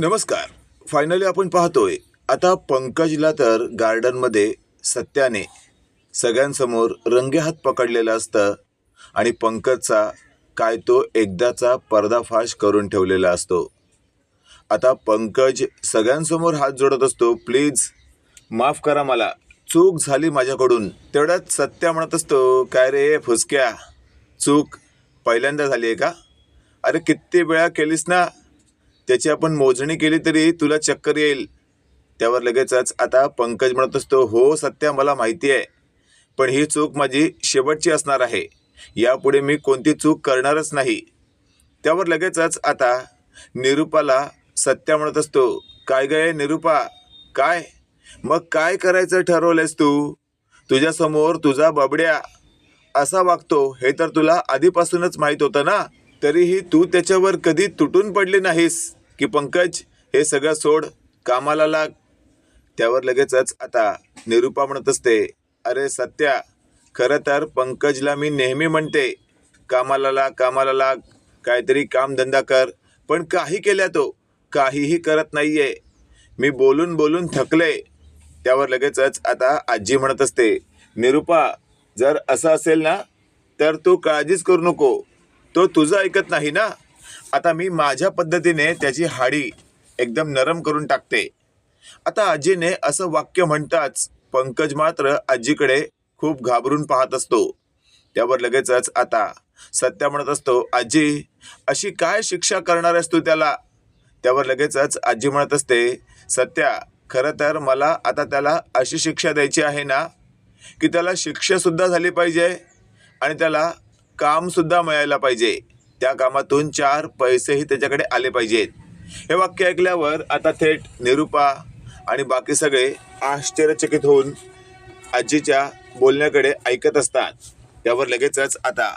नमस्कार. फायनली आपण पाहतोय. आता पंकजला तर गार्डनमध्ये सत्याने सगळ्यांसमोर रंगेहात पकडलेलं असतं आणि पंकजचा काय तो एकदाचा पर्दाफाश करून ठेवलेला असतो. आता पंकज सगळ्यांसमोर हात जोडत असतो प्लीज माफ करा मला. चूक झाली माझ्याकडून. तेवढ्यात सत्या म्हणत असतो काय रे फुसक्या? चूक पहिल्यांदा झाली आहे का? अरे किती वेळा केलीस ना त्याची आपण मोजणी केली तरी तुला चक्कर येईल. त्यावर लगेचच आता पंकज म्हणत असतो हो सत्या मला माहिती आहे. पण ही चूक माझी शेवटची असणार आहे. यापुढे मी कोणती चूक करणारच नाही. त्यावर लगेचच आता निरुपाला सत्या म्हणत असतो काय गय निरुपा? काय? मग काय करायचं ठरवलंयस तू? तुझ्यासमोर तुझा बबड्या. असा वागतो हे तर तुला आधीपासूनच माहीत होतं ना? तरीही तू त्याच्यावर कधी तुटून पडली नाहीस. की पंकज हे सगळं सोड कामाला लाग. त्यावर लगेचच आता निरुपा म्हणत असते अरे सत्या खरं तर पंकजला मी नेहमी म्हणते कामाला लाग कामाला लाग काहीतरी कामधंदा कर पण काही केल्या तो काहीही करत नाहीये. मी बोलून बोलून थकले. त्यावर लगेचच आता आजी म्हणत असते निरुपा जर असं असेल ना तर तू काळजीच करू नको. तो तुझं ऐकत नाही ना? आता मी माझ्या पद्धतीने त्याची हाडी एकदम नरम करून टाकते. आता आजीने असं वाक्य म्हणताच पंकज मात्र आजीकडे खूप घाबरून पाहत असतो. त्यावर लगेचच आता सत्या म्हणत असतो आजी अशी काय शिक्षा करणार असतो त्याला? त्यावर लगेचच आजी म्हणत असते सत्या खरं तर मला आता त्याला अशी शिक्षा द्यायची आहे ना की त्याला शिक्षासुद्धा झाली पाहिजे आणि त्याला कामसुद्धा मिळायला पाहिजे. त्या कामातून चार पैसेही त्याच्याकडे आले पाहिजेत. हे वाक्य ऐकल्यावर आता थेट निरुपा आणि बाकी सगळे आश्चर्यचकित होऊन आजीच्या बोलण्याकडे ऐकत असतात. त्यावर लगेचच आता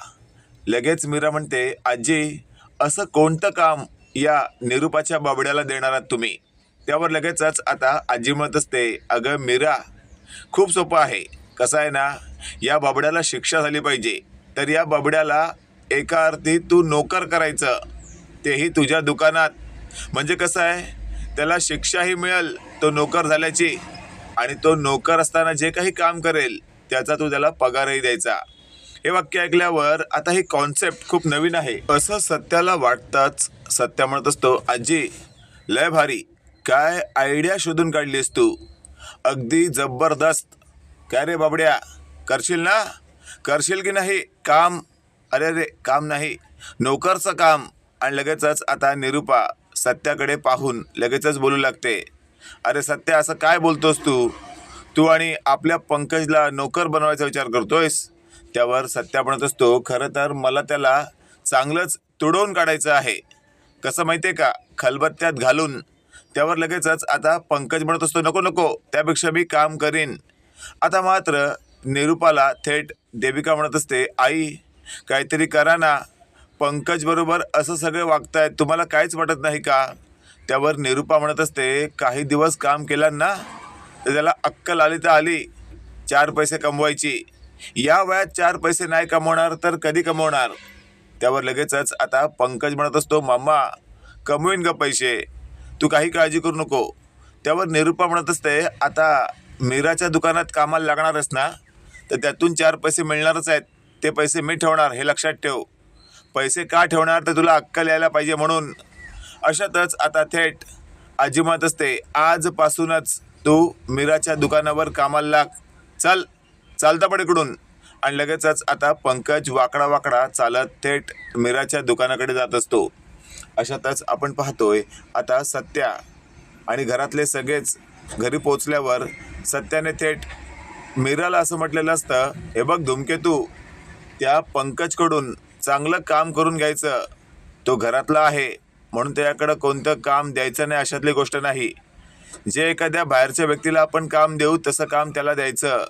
लगेच मीरा म्हणते आजी असं कोणतं काम या निरुपाच्या बाबड्याला देणार आहात तुम्ही? त्यावर लगेचच आता आजी म्हणत असते अगं मीरा खूप सोपं आहे. कसं आहे ना या बाबड्याला शिक्षा झाली पाहिजे. तर या बाबड्याला एका अर्थी तू नोकर करायचं तेही तुझ्या दुकानात. म्हणजे कसं आहे? त्याला शिक्षाही मिळेल तो नोकर झाल्याची. आणि तो नोकर असताना जे काही काम करेल त्याचा तू त्याला पगारही द्यायचा. हे वाक्य ऐकल्यावर आता ही कॉन्सेप्ट खूप नवीन आहे. असं सत्याला वाटताच सत्या म्हणत असतो आजी लय भारी. काय आयडिया शोधून काढलीस तू? अगदी जबरदस्त. काय रे बाबड्या? करशील ना? करशील की नाही? काम अरे रे काम नाही. नोकरचं काम. आणि लगेचच आता निरुपा सत्याकडे पाहून लगेचच बोलू लागते. अरे सत्या असं काय बोलतोस तू? तू आणि आपल्या पंकजला नोकर बनवायचा विचार करतोयस? त्यावर सत्या म्हणत असतो खरं तर मला त्याला चांगलंच तुडवून काढायचं आहे. कसं माहिती आहे का? खलबत्त्यात घालून. त्यावर लगेचच आता पंकज म्हणत असतो नको नको त्यापेक्षा मी काम करीन. आता मात्र निरुपाला थेट देविका म्हणत असते आई काहीतरी करा ना. पंकजबरोबर असं सगळे वागतायत. तुम्हाला काहीच वाटत नाही का? त्यावर निरुपा म्हणत असते काही दिवस काम केलं ना तर त्याला अक्कल आली तर आली. चार पैसे कमवायची. या वयात चार पैसे नाही कमवणार तर कधी कमवणार? त्यावर लगेचच आता पंकज म्हणत असतो मामा कमवीन ग पैसे. तू काही काळजी करू नको. त्यावर निरुपा म्हणत असते आता मीराच्या दुकानात कामाला लागणारच ना तर त्यातून चार पैसे मिळणारच आहेत. ते पैसे मी ठेवणार हे लक्षात ठेव. पैसे का ठेवणार तर तुला अक्कल यायला पाहिजे म्हणून. अशातच आता थेट आजी म्हणत असते. आजपासूनच तू मीराच्या दुकानावर कामाला लाग. चल चालता पण इकडून. आणि लगेचच आता पंकज वाकडा वाकडा चालत थेट मीराच्या दुकानाकडे जात असतो. अशातच आपण पाहतोय आता सत्या आणि घरातले सगळेच घरी पोचल्यावर सत्याने थेट मीराला असं म्हटलेलं असतं हे बघ धुमकेतू त्या पंकजकडून चांगलं काम करून घ्यायचं. तो घरातला आहे म्हणून त्याच्याकडं कोणतं काम द्यायचं नाही अशातली गोष्ट नाही. जे एखाद्या बाहेरच्या व्यक्तीला आपण काम देऊ तसं काम त्याला द्यायचं.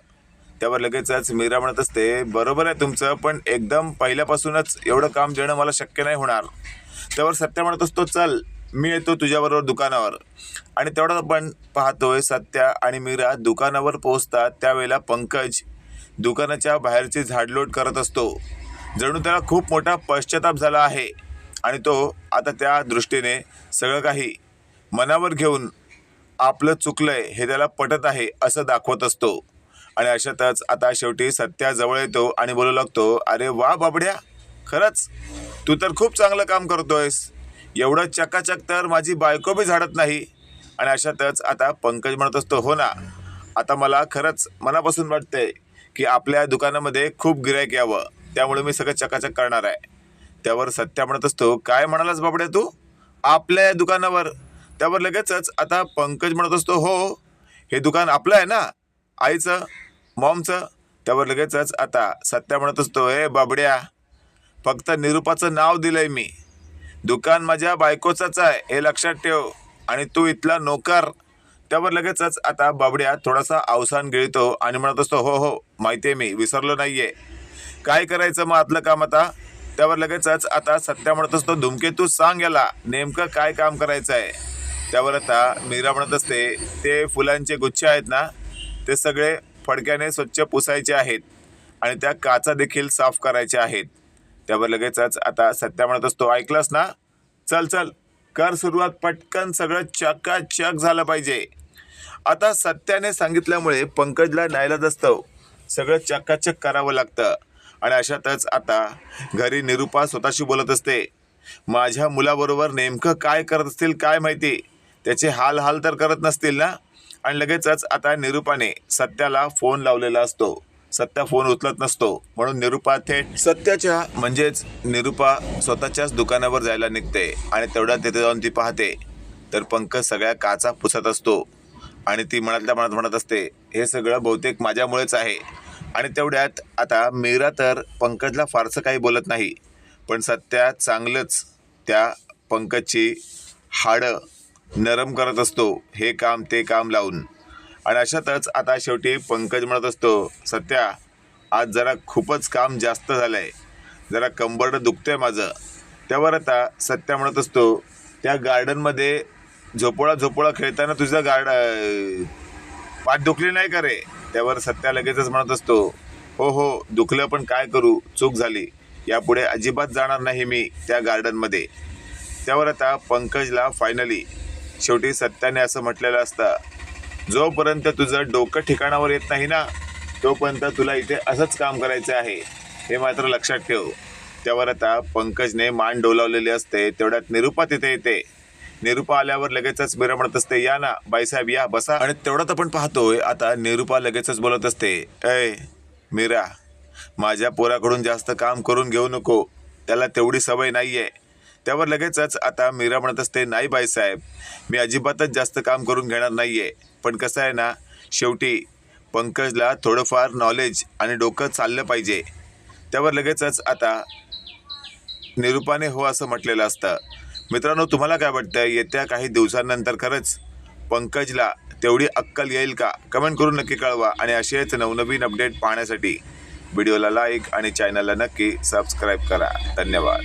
त्यावर लगेचच मीरा म्हणत असते बरोबर आहे तुमचं पण एकदम पहिल्यापासूनच एवढं काम देणं मला शक्य नाही होणार. त्यावर सत्या म्हणत असतो चल मी येतो तुझ्याबरोबर दुकानावर. आणि तेवढं आपण पाहतोय सत्या आणि मीरा दुकानावर पोहोचतात त्यावेळेला पंकज दुकानाच्या बाहेरची झाडलोट करत असतो. जणू त्याला खूप मोठा पश्चाताप झाला आहे आणि तो आता त्या दृष्टीने सगळं काही मनावर घेऊन आपलं चुकलंय हे त्याला पटत आहे असं दाखवत असतो. आणि अशातच आता शेवटी सत्या जवळ येतो आणि बोलू लागतो अरे वा बाबड्या खरंच? तू तर खूप चांगलं काम करतोयस. एवढं चकाचक तर माझी बायको बी झाडत नाही. आणि अशातच आता पंकज म्हणत असतो हो ना आता मला खरंच मनापासून वाटतंय की आपल्या दुकानामध्ये खूप गिरायक यावं. त्यामुळे मी सगळं चकाचक करणार आहे. त्यावर सत्या म्हणत असतो काय म्हणालास बाबड्या तू? आपल्या या दुकानावर. त्यावर लगेचच आता पंकज म्हणत असतो हो हे दुकान आपलं आहे ना? आईचं मॉमचं? त्यावर लगेचच आता सत्या म्हणत असतो हे बाबड्या फक्त निरूपाचं नाव दिलंय मी. दुकान माझ्या बायकोचंच आहे हे लक्षात ठेव. आणि तू इथला नोकर. त्यावर लगेचच आता बाबड्या थोडासा अवसान गिळतो आणि म्हणत असतो हो हो माहिती आहे मी विसरलो नाहीये. काय करायचं मग आतलं काम आता? त्यावर लगेचच आता सत्या म्हणत असतो धुमकेतू सांग याला नेमकं काय काम करायचं आहे त्यावर आता मीरा म्हणत असते ते फुलांचे गुच्छ आहेत ना ते सगळे फडक्याने स्वच्छ पुसायचे आहेत आणि त्या काचा देखील साफ करायच्या आहेत. त्यावर लगेचच आता सत्या म्हणत असतो ऐकलंस ना? चल चल कर सुरुवात पटकन सगळं चकाचक झालं पाहिजे. आता सत्याने सांगितल्यामुळे पंकजला न्यायला असतं सगळं चक्काचक करावं लागतं. आणि अशातच आता घरी निरुपा स्वतःशी बोलत असते. माझ्या मुलाबरोबर नेमकं काय करत असतील काय माहिती? त्याचे हाल हाल तर करत नसतील ना? आणि लगेचच आता निरुपाने सत्याला फोन लावलेला असतो. सत्या फोन उचलत नसतो. म्हणून निरुपा थेट सत्याच्या म्हणजेच निरुपा स्वतःच्याच दुकानावर जायला निघते. आणि तेवढ्यात तिथे जाऊन ती पाहते. तर पंकज सगळ्या काचा पुसत असतो. आणि ती मनातल्या मनात म्हणत असते हे सगळं बहुतेक माझ्यामुळेच आहे. आणि तेवढ्यात आता मीरा तर पंकजला फारसं काही बोलत नाही पण सत्या चांगलंच त्या पंकजची हाडं नरम करत असतो हे काम ते काम लावून. आणि अशातच आता शेवटी पंकज म्हणत असतो सत्या आज जरा खूपच काम जास्त झालं आहे जरा कंबर्ड दुखतं आहे माझं. त्यावर आता सत्या म्हणत असतो त्या गार्डनमध्ये झोपोळा झोपोळा खेळताना तुझं गार्ड पाठ दुखली नाही का रे? त्यावर सत्या लगेचच म्हणत असतो हो हो दुखलं पण काय करू? चूक झाली. यापुढे अजिबात जाणार नाही मी त्या गार्डनमध्ये. त्यावर आता पंकजला फायनली शेवटी सत्याने असं म्हटलेलं असतं जोपर्यंत तुझं डोकं ठिकाणावर येत नाही ना तोपर्यंत तुला इथे असंच काम करायचं आहे. हे मात्र लक्षात ठेव. त्यावर आता पंकजने मान डोलावलेली असते तेवढ्यात निरूपा तिथे येते. नेरुपा आल्यावर लगेचच मीरा म्हणत असते या ना बाईसाहेब या बसा. आणि तेवढ्यात आपण पाहतोय आता नेरुपा लगेचच बोलत असते अय मीरा माझ्या पोराकडून जास्त काम करून घेऊ नको त्याला तेवढी सवय नाहीये. त्यावर लगेचच आता मीरा म्हणत असते नाही बाईसाहेब मी अजिबातच जास्त काम करून घेणार नाहीये पण कसं आहे ना शेवटी पंकजला थोडंफार नॉलेज आणि डोकं चाललं पाहिजे. त्यावर लगेचच आता निरूपाने हो असं म्हटलेलं असतं. मित्रांनो तुम्हाला काय वाटतं येत्या काही दिवसांनंतर खरंच पंकजला तेवढी अक्कल येईल का? कमेंट करून नक्की कळवा आणि असेच नवनवीन अपडेट पाहण्यासाठी व्हिडिओला लाईक आणि चॅनलला नक्की सबस्क्राईब करा. धन्यवाद.